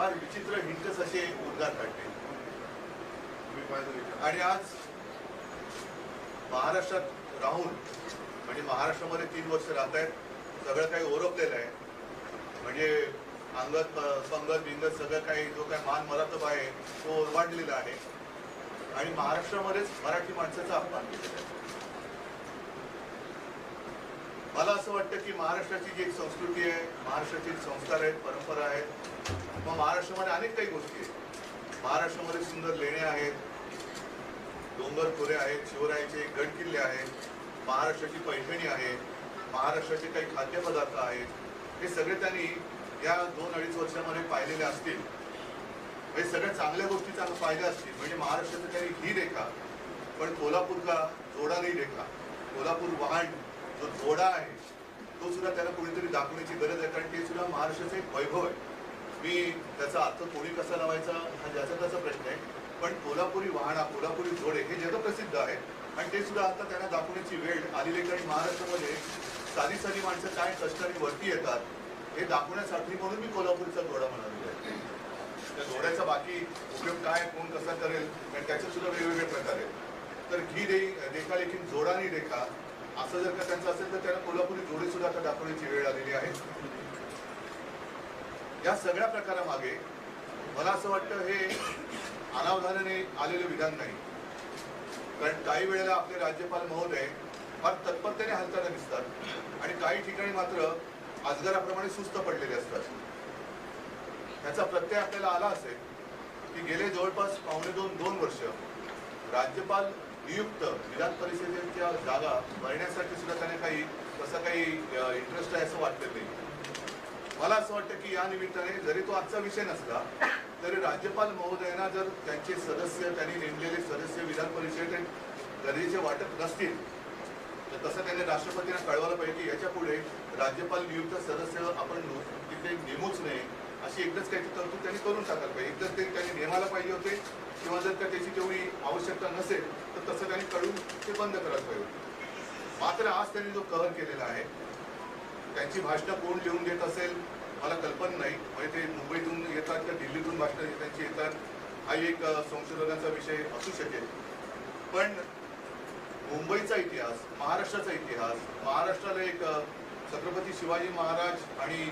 फार विचित्र हिंकस असे उद्गार काढले. आणि आज महाराष्ट्रात राहून म्हणजे महाराष्ट्रामध्ये तीन वर्ष राहत आहेत सगळं काही ओरखलेलं आहे. म्हणजे अंगत संगत बिंगत सगळं काही जो काही मान मराठब आहे तो ओरवाडलेला आहे. आणि महाराष्ट्रामध्येच मराठी माणसाचा अपमान केलेला आहे. मला असं वाटतं की महाराष्ट्राची जी एक संस्कृती आहे महाराष्ट्राचे संस्कार आहेत परंपरा आहेत मग महाराष्ट्रामध्ये अनेक काही गोष्टी आहेत. महाराष्ट्रामध्ये सुंदर लेण्या आहेत डोंगर खोरे आहेत शिवरायाचे गडकिल्ले आहेत महाराष्ट्राची पैठणी आहे महाराष्ट्राचे काही खाद्यपदार्थ आहेत हे सगळे त्यांनी या दोन अडीच वर्षामध्ये पाहिलेले असतील. म्हणजे सगळ्या चांगल्या गोष्टी चांगल्या पाहिल्या असतील. म्हणजे महाराष्ट्राचं काही ही रेखा पण कोल्हापूर का जोडा नाही रेखा कोल्हापूर वाहन जो घोडा आहे तो सुद्धा त्याला कोणीतरी दाखवण्याची गरज आहे कारण ते सुद्धा महाराष्ट्राचं एक वैभव आहे. मी त्याचा अर्थ कोणी कसा लावायचा हा ज्याचा त्याचा प्रश्न आहे. पण कोल्हापुरी वाहना कोल्हापुरी जोडे हे जगप्रसिद्ध आहे. आणि ते सुद्धा आता त्यांना दाखवण्याची वेळ आलेली आहे. कारण महाराष्ट्रामध्ये साधी साधी माणसं काय कष्टाने वरती येतात हे दाखवण्यासाठी म्हणून मी कोल्हापूरचा घोडा म्हणालेला आहे. त्या घोड्याचा बाकी उपयोग काय कोण कसा करेल कारण त्याचे सुद्धा वेगवेगळे प्रकार आहेत. तर ही रे रेखा जोडानी जोडा रेखा असं जर का त्यांचं असेल तर त्यांना कोल्हापुरी जोडी सुद्धा आता दाखवण्याची वेळ आलेली आहे. या सगळ्या प्रकारामागे मला असं वाटतं हे अनावधानाने आलेले विधान नाही. कारण काही वेळेला आपले राज्यपाल महोदय फार तत्परतेने हालताना दिसतात आणि काही ठिकाणी मात्र अजगराप्रमाणे सुस्त पडलेले असतात. त्याचा प्रत्यय आपल्याला आला असेल की गेले जवळपास पावणे दोन दोन वर्ष राज्यपाल नियुक्त विधान परिषदेच्या जागा भरण्यासाठी सुद्धा त्याने काही तसा काही इंटरेस्ट आहे असं वाटत नाही. मला असं वाटतं की या निमित्ताने जरी तो आजचा विषय नसला तरी राज्यपाल महोदयांना जर त्यांचे सदस्य त्यांनी नेमलेले सदस्य विधान परिषद गरजेचे वाटत नसतील तर तसं त्यांनी राष्ट्रपतींना कळवायला पाहिजे की याच्यापुढे राज्यपाल नियुक्त सदस्य आपण तिथे नेमूच नये अशी एकदाच काही तरतूद त्यांनी करून टाकायला पाहिजे. एकदाच ते त्यांनी नेमायला पाहिजे होते किंवा जर का त्याची तेवढी आवश्यकता नसेल तर तसं त्यांनी कळून ते बंद करायला पाहिजे मात्र आज त्यांनी जो कहर केलेला आहे त्यांची भाषणं कोण लिहून देत असेल मला कल्पना नाही. म्हणजे ते मुंबईतून येतात किंवा दिल्लीतून भाषणं त्यांची येतात हा एक संशोधनाचा विषय असू शकेल. पण मुंबईचा इतिहास महाराष्ट्राचा इतिहास महाराष्ट्राला एक छत्रपती शिवाजी महाराज आणि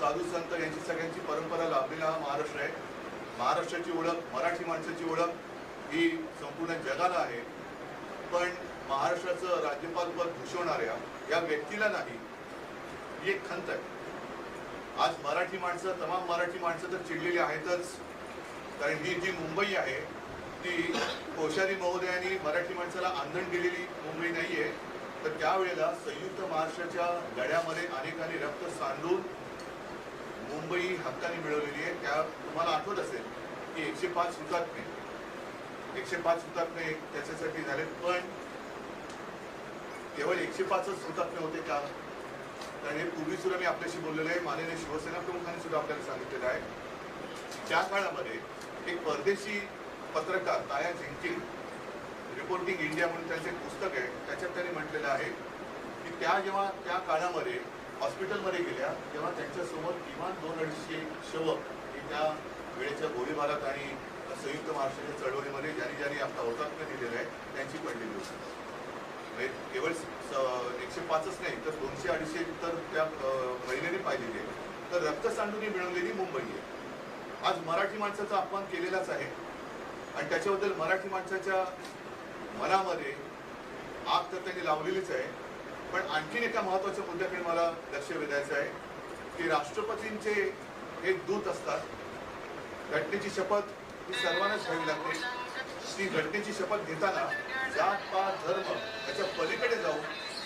साधू संत यांची सगळ्यांची परंपरा लाभलेला हा महाराष्ट्र आहे. महाराष्ट्राची ओळख मराठी माणसाची ओळख ही संपूर्ण जगाला आहे. पण महाराष्ट्राचं राज्यपालपद भूषवणाऱ्या या व्यक्तीला नाही ही एक खंत आहे. आज मराठी माणसं तमाम मराठी माणसं तर चिडलेली आहेतच. कारण ही जी मुंबई आहे ती कोश्यारी महोदयांनी मराठी माणसाला आंदण दिलेली मुंबई नाही आहे तर त्यावेळेला संयुक्त महाराष्ट्राच्या लढ्यामध्ये अनेकांनी रक्त सांडून मुंबई हक्काने मिळवलेली आहे. त्या तुम्हाला आठवत असेल की एकशे पाच हुतात्मे एकशे पाच हुतात्मे त्याच्यासाठी झाले पण केवळ एकशे पाचच हुतात्मे होते का? कारण हे पूर्वी सुद्धा मी आपल्याशी बोललेलो आहे. माननीय शिवसेना प्रमुखांनी सुद्धा आपल्याला सांगितलेलं आहे. त्या काळामध्ये एक परदेशी पत्रकार ताया झिंकिंग रिपोर्टिंग इंडिया म्हणून त्यांचं एक पुस्तक आहे त्याच्यात त्यांनी म्हटलेलं आहे की त्या जेव्हा त्या काळामध्ये हॉस्पिटलमध्ये गेल्या तेव्हा त्यांच्यासमोर किमान दोन अडीचशे शवक हे त्या वेळेच्या गोळीबारात आणि संयुक्त महाराष्ट्राच्या चळवळीमध्ये ज्यांनी ज्यांनी आपला हुतात्म्य दिलेलं आहे त्यांची पडलेली होती म्हणजे केवळ एकशे पाचच नाही तर दोनशे अडीचशे तर त्या महिलेने पाहिलेली आहे. तर रक्तसांडूने मिळवलेली मुंबई आहे. आज मराठी माणसाचा अपमान केलेलाच आहे. आणि त्याच्याबद्दल मराठी माणसाच्या मनामध्ये आग तर त्यांनी लावलेलीच आहे. पण आणखीन एका महत्त्वाच्या मुद्द्याकडे मला लक्ष वेधायचं आहे की राष्ट्रपतींचे हे दूत असतात घटनेची शपथ ही सर्वांनाच घ्यावी लागते. ती घटनेची शपथ घेताना जात पात धर्म याच्या पलीकडे जाऊन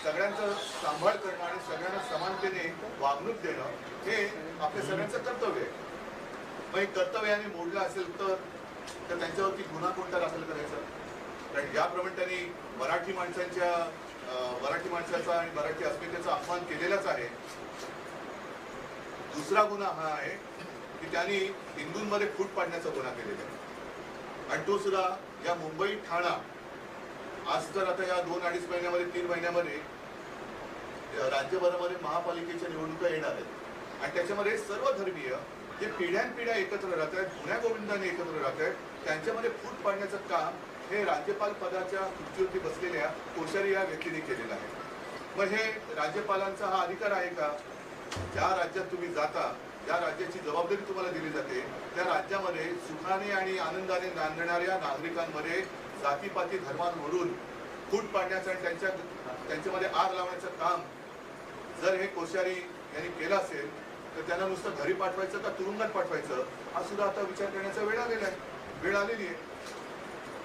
सगळ्यांचं सांभाळ करणं आणि सगळ्यांना समानतेने वागणूक देणं हे आपल्या सगळ्यांचं कर्तव्य आहे. मग हे कर्तव्य मोडलं असेल तर तर त्यांच्यावरती गुन्हा कोणता दाखल करायचा? कारण याप्रमाणे त्यांनी मराठी माणसांच्या मराठी माणसाचा आणि मराठी अस्मितेचा अपमान केलेलाच आहे. दुसरा गुन्हा हा आहे की त्यांनी हिंदूंमध्ये फूट पाडण्याचा गुन्हा केलेला आहे. आणि तो सुद्धा या मुंबई ठाणा आज तर आता या दोन अडीच महिन्यामध्ये तीन महिन्यामध्ये राज्यभरामध्ये महापालिकेच्या निवडणुका येणार आहेत. आणि त्याच्यामध्ये सर्व धर्मीय जे पिढ्यानपिढ्या एकत्र राहत आहेत गुण्या गोविंदाने एकत्र राहत आहेत त्यांच्यामध्ये फूट पाडण्याचं काम हे राज्यपाल पदाच्या खुर्चीवरती बसलेल्या कोश्यारी या व्यक्तीने केलेलं आहे. मग हे राज्यपालांचा हा अधिकार आहे का? ज्या राज्यात तुम्ही जाता ज्या राज्याची जबाबदारी तुम्हाला दिली जाते त्या राज्यामध्ये सुखाने आणि आनंदाने नांदणाऱ्या नागरिकांमध्ये जातीपाती धर्मांवरून फूट पाडण्याचं आणि त्यांच्या त्यांच्यामध्ये आग लावण्याचं काम जर हे कोश्यारी यांनी केलं असेल तर त्यांना नुसतं घरी पाठवायचं का तुरुंगात पाठवायचं? हा सुद्धा आता विचार करण्याचा वेळ आलेला आहे. वेळ आलेली आहे.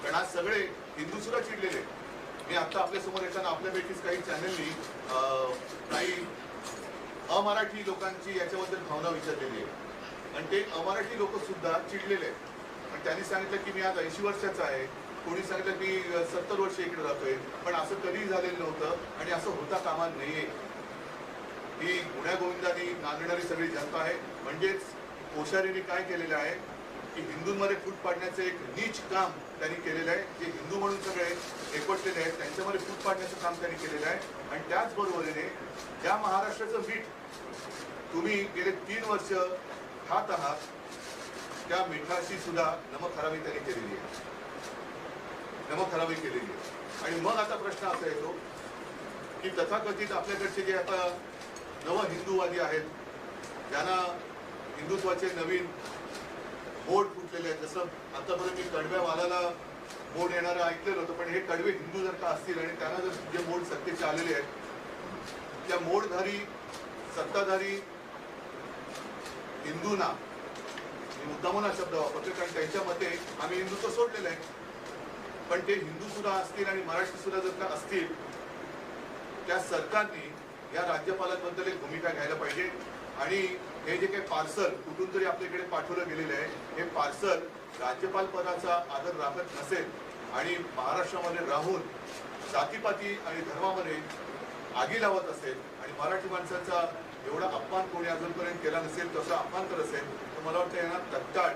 कारण आज सगळे हिंदू सुद्धा चिडलेले मी आता आपल्यासमोर येताना आपल्यापैकीच काही चॅनलनी काही अमराठी लोकांची याच्याबद्दल भावना विचारलेली आहे. आणि ते अमराठी लोक सुद्धा चिडलेले आहेत. पण त्यांनी सांगितलं की मी आज ऐंशी वर्षाचा आहे. कोणी सांगितलं की सत्तर वर्ष इकडे जातोय. पण असं कधीही झालेलं नव्हतं आणि असं होता कामा नाहीये ही गुण्यागोविंदानी नांदणारी सगळी जनता आहे. म्हणजेच कोश्यारीने काय केलेलं आहे? की हिंदूंमध्ये फूट पाडण्याचं एक नीच काम त्यांनी केलेलं आहे. जे हिंदू म्हणून सगळे एकवटलेले आहेत त्यांच्यामध्ये फूट पाडण्याचं काम त्यांनी केलेलं आहे. आणि त्याचबरोबरीने या महाराष्ट्राचं मीठ तुम्ही गेले तीन वर्ष खात आहात त्या मिठाशी सुद्धा नमक खराबी त्यांनी केलेली आहे. नमक खराबी केलेली आहे. आणि मग आता प्रश्न असा येतो की तथाकथित आपल्याकडचे जे आता नव हिंदूवादी आहेत ज्यांना हिंदुत्वाचे नवीन बोर्ड फुटलेले आहेत जसं आतापर्यंत मी कडव्या वालाला बोर्ड येणारं ऐकलेलं होतं पण हे कडवे हिंदू जर का असतील आणि त्यांना जर जे बोर्ड सत्तेचे आलेले आहेत त्या मोडधारी सत्ताधारी हिंदूंना मी मुद्दामून हा शब्द वापरतो कारण त्यांच्या मते आम्ही हिंदूचं सोडलेलं आहे. पण ते हिंदू सुद्धा असतील आणि महाराष्ट्र सुद्धा जर का असतील त्या सरकारने या राज्यपालांबद्दल एक भूमिका घ्यायला पाहिजे. आणि हे जे काही पार्सल कुठून तरी आपल्याकडे पाठवलं गेलेलं आहे हे पार्सल राज्यपाल पदाचा आदर राखत नसेल आणि महाराष्ट्रामध्ये राहून जातीपाती आणि धर्मामध्ये आगी लावत असेल आणि मराठी माणसाचा एवढा अपमान कोणी अजूनपर्यंत केला नसेल तसा अपमान करत असेल तर मला वाटतं यांना तत्काळ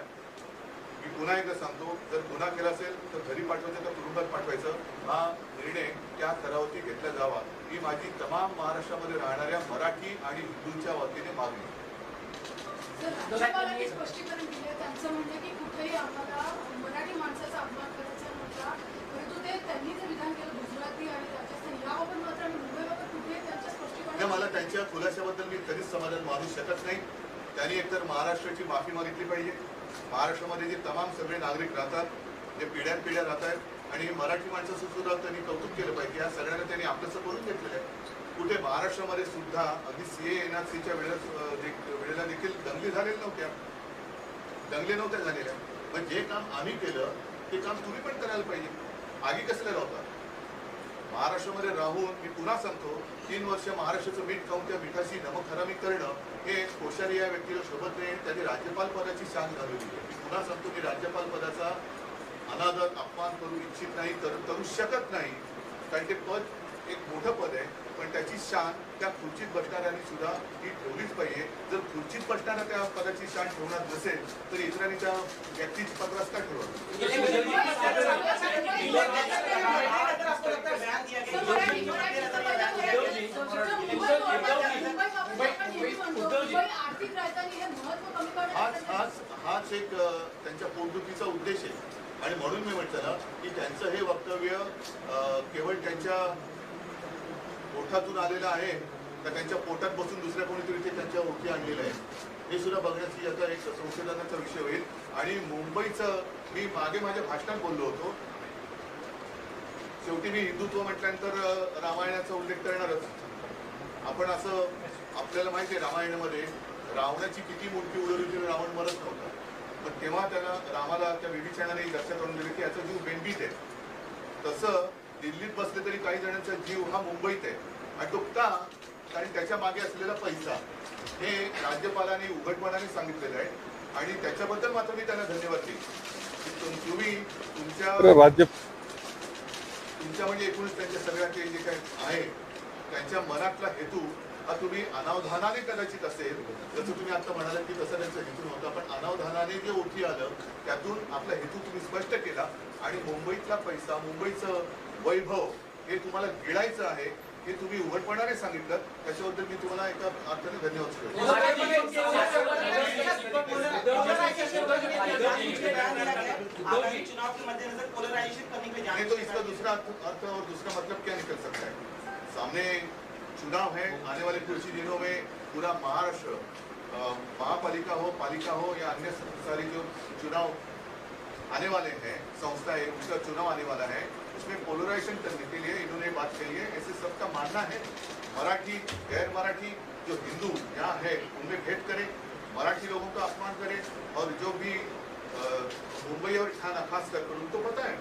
मी पुन्हा एकदा सांगतो जर गुन्हा केला असेल तर घरी पाठवायचं तर तुरुंगात पाठवायचं? हा निर्णय त्या स्तरावरती घेतला जावा. ही माझी तमाम महाराष्ट्रामध्ये राहणाऱ्या मराठी आणि हिंदूंच्या वतीने मागणी. स्पष्टीकरण दिले त्यांचं म्हणणं की कुठेही आम्हाला मराठी माणसाचा अपमान करायचा नव्हता. परंतु ते त्यांनी जे विधान केलं गुजराती आणि राजस्थान याबाबत मात्र मुंबईबाबत त्यांचं स्पष्टीकरण मला त्यांच्या खुलाशाबद्दल मी कधीच समाधान मानू शकत नाही. त्यांनी एकतर महाराष्ट्राची माफी मागितली पाहिजे. महाराष्ट्रामध्ये जे तमाम सगळे नागरिक राहतात जे पिढ्यान पिढ्या राहत आहेत आणि मराठी माणसाचं सुद्धा त्यांनी कौतुक केलं पाहिजे. या सगळ्यांना त्यांनी आपलंसं करून घेतलेलं आहे. कुठे महाराष्ट्रामध्ये सुद्धा अगदी सी ए एन आर सीच्या वेळेस वेळेला देखील दंगली झालेल्या नव्हत्या. दंगली नव्हत्या झालेल्या. पण जे काम आम्ही केलं ते काम तुम्ही पण करायला पाहिजे. आगी कसल्या लावतात महाराष्ट्रामध्ये राहून मी पुन्हा सांगतो तीन वर्ष महाराष्ट्राचं मीठ खाऊन त्या मिठाशी नमक करणं हे कोश्यारी या व्यक्तीला शोभत नाही. त्याने त्यांनी राज्यपाल पदाची शान घालवली मी पुन्हा सांगतो मी राज्यपाल पदाचा अनादर अपमान करू इच्छित नाही तर करू शकत नाही. कारण ते पद एक मोठं पद आहे. पण त्याची शान त्या खुर्चीत बसणाऱ्यांनी सुद्धा ही ठेवलीच पाहिजे. जर खुर्चीत बसणाऱ्या त्या पदाची शान ठेवणार नसेल तर इतरांनी त्या व्यक्तीची पत्रास का ठेवा हाच हाच हाच एक त्यांच्या पोटदुखीचा उद्देश आहे. आणि म्हणून मी म्हटलं ना की त्यांचं हे वक्तव्य केवळ त्यांच्या पोटातून आलेलं आहे का त्यांच्या पोटात बसून दुसऱ्या कोणीतरी ते त्यांच्या ओळखी आणलेलं आहे. हे सुद्धा बघण्याची आता एक संशोधनाचा विषय होईल. आणि मुंबईचं मी मागे माझ्या भाषणात बोललो होतो. शेवटी मी हिंदुत्व म्हटल्यानंतर रामायणाचा उल्लेख करणारच. आपण असं आपल्याला माहिती आहे रामायणामध्ये रावणाची किती मूर्ती उडवली तरी रावण मरत नव्हता. पण तेव्हा त्याला रामाला त्या विभीषणाने दर्शन करून दिले की याचा जीव बेंबीत आहे. तसं दिल्लीत बसले तरी काही जणांचा जीव हा मुंबईत आहे. आणि तो का कारण त्याच्यामागे असलेला पैसा. हे राज्यपालांनी उघडपणाने सांगितलेलं आहे. आणि त्याच्याबद्दल मात्र मी त्यांना धन्यवाद तुम- तुम्ही तुमच्या राज्य तुमच्या म्हणजे एकूणच त्यांच्या सगळ्या ते जे काही आहे त्यांच्या मनातला हेतू हा तुम्ही अनावधानाने कदाचित असेल जसं तुम्ही आता म्हणालात की तसं त्यांचा हेतू नव्हता पण अनावधानाने जे ओठी आलं त्यातून आपला हेतू तुम्ही स्पष्ट केला. आणि मुंबईतला पैसा मुंबईचं वैभव हे तुम्हाला गिळायचं आहे हे तुम्ही उघडपणाने सांगितलं त्याच्याबद्दल मी तुम्हाला एका अर्थाने धन्यवाद तो इसका दूसरा अर्थ और दूसरा मतलब क्या निकल सकता है? सामने चुनाव है आने वाले कुछ ही दिनों में पूरा महाराष्ट्र महापालिका हो पालिका हो या अन्य सारी जो चुनाव आने वाले हैं संस्था है उसका चुनाव आने वाला है उसमें पोलराइजेशन करने के लिए इन्होंने बात कही है। ऐसे सबका मानना है, मराठी, गैर मराठी जो हिंदू यहाँ है, उनमें भेद करें, मराठी लोगों का अपमान करें और जो भी मुंबई और थाना खास कर उनको पता है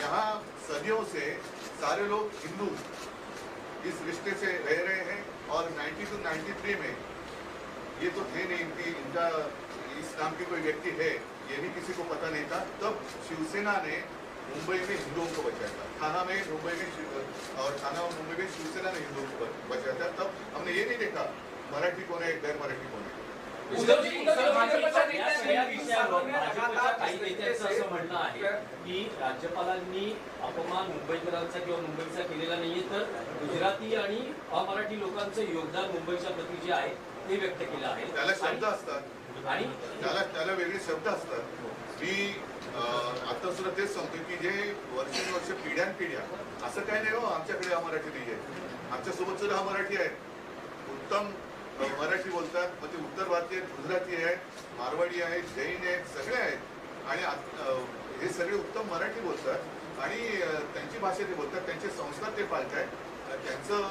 यहाँ सदियों से सारे लोग हिंदू इस रिश्ते से रह रहे हैं और 90 टू 93 में ये तो थे नहीं इनकी इनका, इस नाम की कोई व्यक्ति है, ये भी किसी को पता नहीं था। तब शिवसेना ने मुंबई में हिंदुओं को बचाया था। थाना में मुंबई में और थाना और मुंबई में शिवसेना ने हिंदुओं को बचाया था। तब हमने ये नहीं देखा मराठी कौन है गैर मराठी कौन है? काही नेत्यांचं असं म्हणणं आहे की राज्यपालांनी अपमान मुंबईकरांचा किंवा मुंबईचा केलेला नाहीये तर गुजराती आणि अमराठी लोकांचं योगदान मुंबईच्या प्रती जे आहे ते व्यक्त केलं आहे. त्याला शब्द असतात. आणि त्याला त्याला वेगळे शब्द असतात. मी आता सुद्धा तेच सांगतो की जे वर्षानुवर्ष पिढ्यानपिढ्या असं काही नाही हो आमच्याकडे हा मराठी नाही आहे आमच्यासोबत सुद्धा हा मराठी आहे. उत्तम मराठी बोलतात. मग ते उत्तर भारतीय गुजराती आहेत मारवाडी आहेत जैन आहेत सगळे आहेत. आणि हे सगळे उत्तम मराठी बोलतात. आणि त्यांची भाषा ते बोलतात. त्यांचे संस्कार ते पाळतायत आहेत त्यांचं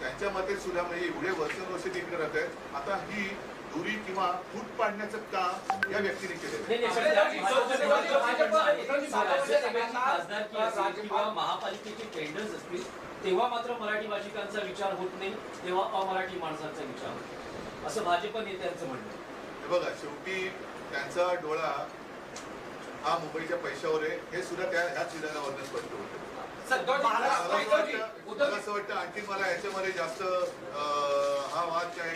त्यांच्या मते सुद्धा म्हणजे एवढे वर्षानुवर्ष तिकडे राहत आहेत आता ही दुरी किंवा फूट पाडण्याचं काम या व्यक्तीने केलेलं महापालिकेचे टेंडर्स असतील तेव्हा मात्र मराठी भाषिकांचा विचार होत नाही तेव्हा अमराठी माणसांचा विचार होतो असं भाजप नेत्यांचं म्हणणं. हे बघा शेवटी त्यांचा डोळा हा मुंबईच्या पैशावर आहे हे सुद्धा त्या ह्याच विधानावरनं स्पष्ट होतं मला असं वाटतं आणखी मला याच्यामध्ये जास्त हा वाद काय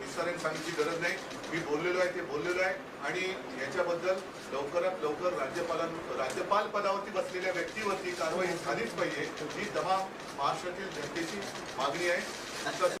विस्ताराने सांगण्याची गरज नाही. मी बोललेलो आहे ते बोललेलो आहे. आणि याच्याबद्दल लवकरात लवकर राज्यपालां राज्यपाल पदावरती बसलेल्या व्यक्तीवरती कारवाई झालीच पाहिजे. ही दहा महाराष्ट्रातील जनतेची मागणी आहे.